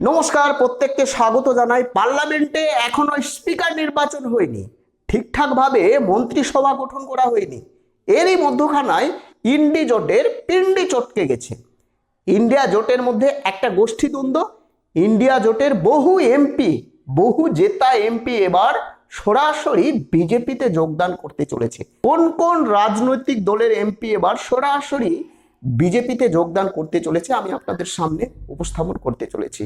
নমস্কার, প্রত্যেককে স্বাগত জানাই। পার্লামেন্টে এখনও স্পিকার নির্বাচন হয়নি। ঠিকঠাকভাবে মন্ত্রিসভা গঠন করা হয়নি। এরই মধ্যখানায় ইন্ডি জোটের পিন্ডি চটকে গেছে। ইন্ডিয়া জোটের মধ্যে একটা গোষ্ঠীদ্বন্দ্ব, ইন্ডিয়া জোটের বহু এমপি, বহু জেতা এমপি এবার সরাসরি বিজেপিতে যোগদান করতে চলেছে। কোন কোন রাজনৈতিক দলের এমপি এবার সরাসরি বিজেপিতে যোগদান করতে চলেছে আমি আপনাদের সামনে উপস্থাপন করতে চলেছি।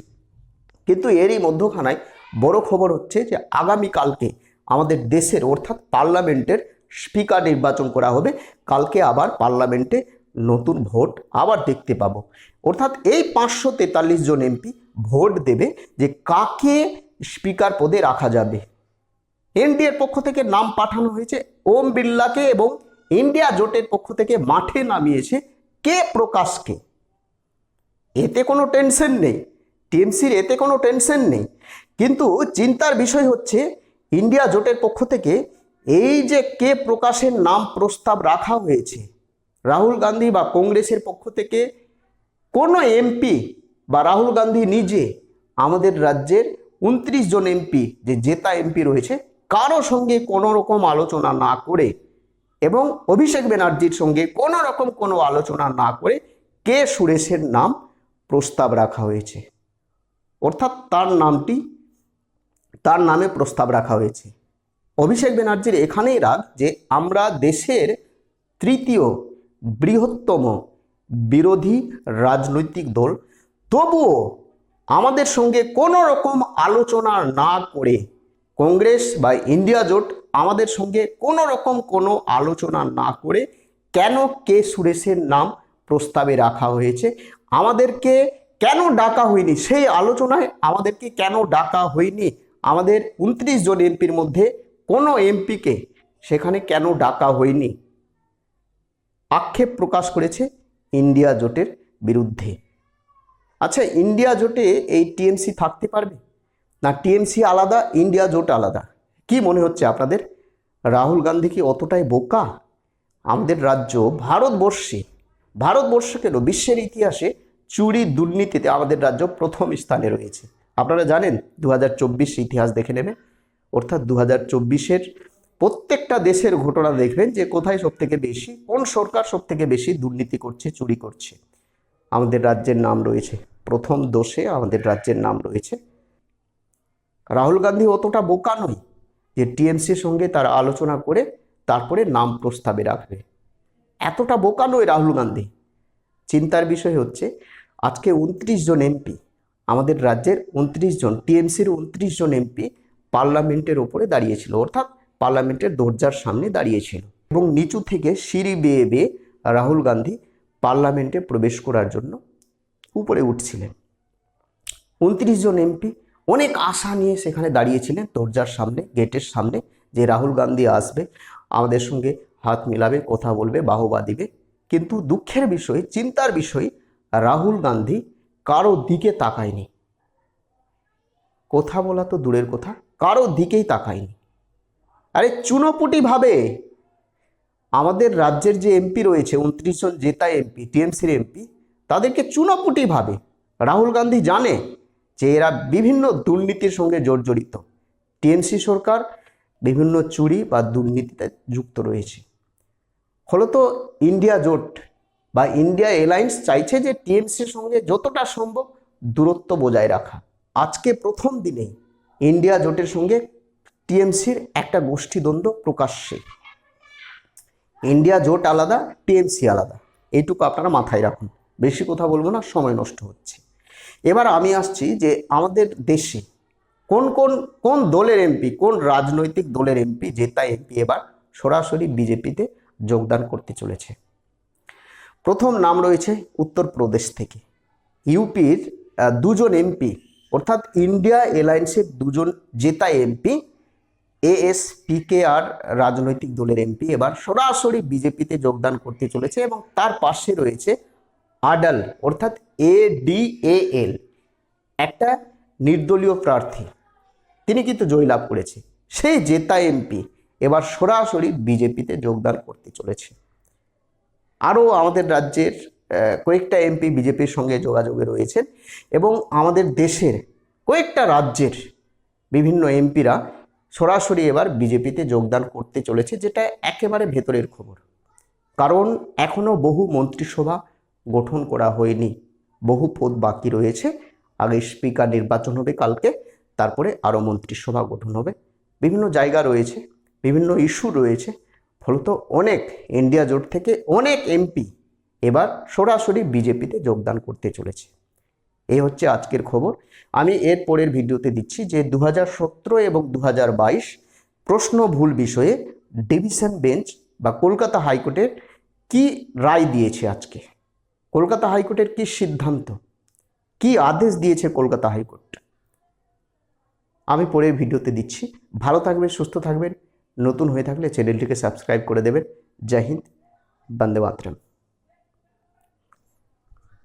কিন্তু এরই মধ্যখানায় বড় খবর হচ্ছে যে আগামীকালকে আমাদের দেশের অর্থাৎ পার্লামেন্টের স্পিকার নির্বাচন করা হবে। কালকে আবার পার্লামেন্টে নতুন ভোট আবার দেখতে পাবো। অর্থাৎ এই পাঁচশো তেতাল্লিশ জন এমপি ভোট দেবে যে কাকে স্পিকার পদে রাখা যাবে। এনডিএর পক্ষ থেকে নাম পাঠানো হয়েছে, ওম বিড়লাকে এবং ইন্ডিয়া জোটের পক্ষ থেকে মাঠে নামিয়েছে কে প্রকাশকে। এতে কোনো টেনশন নেই। টিএমসির এতে কোনো টেনশন নেই। কিন্তু চিন্তার বিষয় হচ্ছে, ইন্ডিয়া জোটের পক্ষ থেকে এই যে কে প্রকাশের নাম প্রস্তাব রাখা হয়েছে, রাহুল গান্ধী বা কংগ্রেসের পক্ষ থেকে, কোনো এমপি বা রাহুল গান্ধী নিজে আমাদের রাজ্যের উনত্রিশ জন এমপি, যে জেতা এমপি রয়েছে, কারও সঙ্গে কোনো রকম আলোচনা না করে এবং অভিষেক ব্যানার্জির সঙ্গে কোনো রকম কোনো আলোচনা না করে কে সুরেশের নাম প্রস্তাব রাখা হয়েছে। অর্থাৎ তার নামটি, তার নামে প্রস্তাব রাখা হয়েছে। অভিষেক ব্যানার্জির এখানেই রাগ যে আমরা দেশের তৃতীয় বৃহত্তম বিরোধী রাজনৈতিক দল, তবুও আমাদের সঙ্গে কোনো রকম আলোচনা না করে কংগ্রেস বা ইন্ডিয়া জোট আমাদের সঙ্গে কোনো রকম কোনো আলোচনা না করে কেন কে সুরেশের নাম প্রস্তাবে রাখা হয়েছে? আমাদেরকে কেন ডাকা হয়নি? সেই আলোচনায় আমাদেরকে কেন ডাকা হয়নি? আমাদের উনত্রিশ জন এমপির মধ্যে কোনো এমপিকে সেখানে কেন ডাকা হয়নি? আক্ষেপ প্রকাশ করেছে ইন্ডিয়া জোটের বিরুদ্ধে। আচ্ছা ইন্ডিয়া জোটে এই টিএমসি থাকতে পারবে? না, টিএমসি আলাদা, ইন্ডিয়া জোট আলাদা? কি মনে হচ্ছে আপনাদের? রাহুল গান্ধী কি অতটাই বোকা? আমাদের রাজ্য ভারতবর্ষে ভারতবর্ষ কেন বিশ্বের ইতিহাসে চুরি দুর্নীতিতে আমাদের রাজ্য প্রথম স্থানে রয়েছে। আপনারা জানেন দু হাজার চব্বিশ ইতিহাস দেখে নেবেন অর্থাৎ দু হাজার প্রত্যেকটা দেশের ঘটনা দেখবেন যে কোথায় সব থেকে বেশি, কোন সরকার সব থেকে বেশি দুর্নীতি করছে, চুরি করছে। আমাদের রাজ্যের নাম রয়েছে, প্রথম দোষে আমাদের রাজ্যের নাম রয়েছে। রাহুল গান্ধী অতটা বোকা নয় যে টিএমসির সঙ্গে তার আলোচনা করে তারপরে নাম প্রস্তাবে রাখবে। এতটা বোকা নয় রাহুল গান্ধী। চিন্তার বিষয় হচ্ছে আজকে উনত্রিশ জন এমপি, আমাদের রাজ্যের উনত্রিশ জন, টিএমসির উনত্রিশ জন এমপি পার্লামেন্টের ওপরে দাঁড়িয়েছিল, অর্থাৎ পার্লামেন্টের দরজার সামনে দাঁড়িয়েছিল এবং নিচু থেকে সিঁড়ি বেয়ে বেয়ে রাহুল গান্ধী পার্লামেন্টে প্রবেশ করার জন্য উপরে উঠছিলেন। উনত্রিশ জন এমপি অনেক আশা নিয়ে সেখানে দাঁড়িয়েছিলেন দরজার সামনে, গেটের সামনে, যে রাহুল গান্ধী আসবে, আমাদের সঙ্গে হাত মিলাবে, কথা বলবে, বাহবা দিবে। কিন্তু দুঃখের বিষয়, চিন্তার বিষয় রাহুল গান্ধী কারও দিকে তাকায়নি। কথা বলা তো দূরের কথা, কারও দিকেই তাকায়নি। আরে চুনোপুটিভাবে আমাদের রাজ্যের যে এমপি রয়েছে, উনত্রিশ জন জেতা এমপি, টিএমসির এমপি, তাদেরকে চুনোপুটিভাবে রাহুল গান্ধী জানে যে এরা বিভিন্ন দুর্নীতির সঙ্গে জর্জরিত টিএমসি সরকার বিভিন্ন চুরি বা দুর্নীতিতে যুক্ত রয়েছে। ফলত ইন্ডিয়া জোট বা ইন্ডিয়া এলায়েন্স চাইছে যে টিএমসির সঙ্গে যতটা সম্ভব দূরত্ব বজায় রাখা। আজকে প্রথম দিনেই ইন্ডিয়া জোটের সঙ্গে টিএমসির একটা গোষ্ঠীদ্বন্দ্ব প্রকাশ্যে। ইন্ডিয়া জোট আলাদা টিএমসি আলাদা। এইটুকু আপনারা মাথায় রাখুন। বেশি কথা বলব না, সময় নষ্ট হচ্ছে। এবার আমি আসছি যে আমাদের দেশে কোন কোন কোন দলের এমপি কোন রাজনৈতিক দলের এমপি জেতা এমপি এবার সরাসরি বিজেপিতে যোগদান করতে চলেছে। প্রথম নাম রয়েছে উত্তরপ্রদেশ থেকে। ইউপির দুজন এমপি, অর্থাৎ ইন্ডিয়া এলায়েন্সের দুজন জেতা এমপি এএসপিকে আর রাজনৈতিক দলের এমপি। এবার সরাসরি বিজেপিতে যোগদান করতে চলেছে এবং তার পাশে রয়েছে আডাল, অর্থাৎ এডিএএল, একটা নির্দলীয় প্রার্থী। তিনি কিন্তু জয়লাভ করেছে। সেই জেতা এমপি এবার সরাসরি বিজেপিতে যোগদান করতে চলেছে। আরও আমাদের রাজ্যের কয়েকটা এমপি বিজেপির সঙ্গে যোগাযোগে রয়েছেন এবং আমাদের দেশের কয়েকটা রাজ্যের বিভিন্ন এমপিরা সরাসরি এবার বিজেপিতে যোগদান করতে চলেছে, যেটা একেবারে ভেতরের খবর। কারণ এখনও বহু মন্ত্রিসভা গঠন করা হয়নি, বহু পদ বাকি রয়েছে। আগে স্পিকার নির্বাচন হবে কালকে, তারপরে আরও মন্ত্রিসভা গঠন হবে। বিভিন্ন জায়গা রয়েছে, বিভিন্ন ইস্যু রয়েছে ফলত অনেক ইন্ডিয়া জোট থেকে অনেক এমপি এবার সরাসরি বিজেপিতে যোগদান করতে চলেছে। এই হচ্ছে আজকের খবর। আমি এর পরের ভিডিওতে দিচ্ছি যে দু হাজার সতেরো এবং দু হাজার বাইশ প্রশ্ন ভুল বিষয়ে ডিভিশন বেঞ্চ বা কলকাতা হাইকোর্টের কি রায় দিয়েছে আজকে? কলকাতা হাইকোর্টের কি সিদ্ধান্ত? কি আদেশ দিয়েছে কলকাতা হাইকোর্ট? আমি পরের ভিডিওতে দিচ্ছি। ভালো থাকবেন, সুস্থ থাকবেন। নতুন হয়ে থাকলে চ্যানেলটিকে সাবস্ক্রাইব করে দেবেন। জয় হিন্দ বন্দে মাতরম।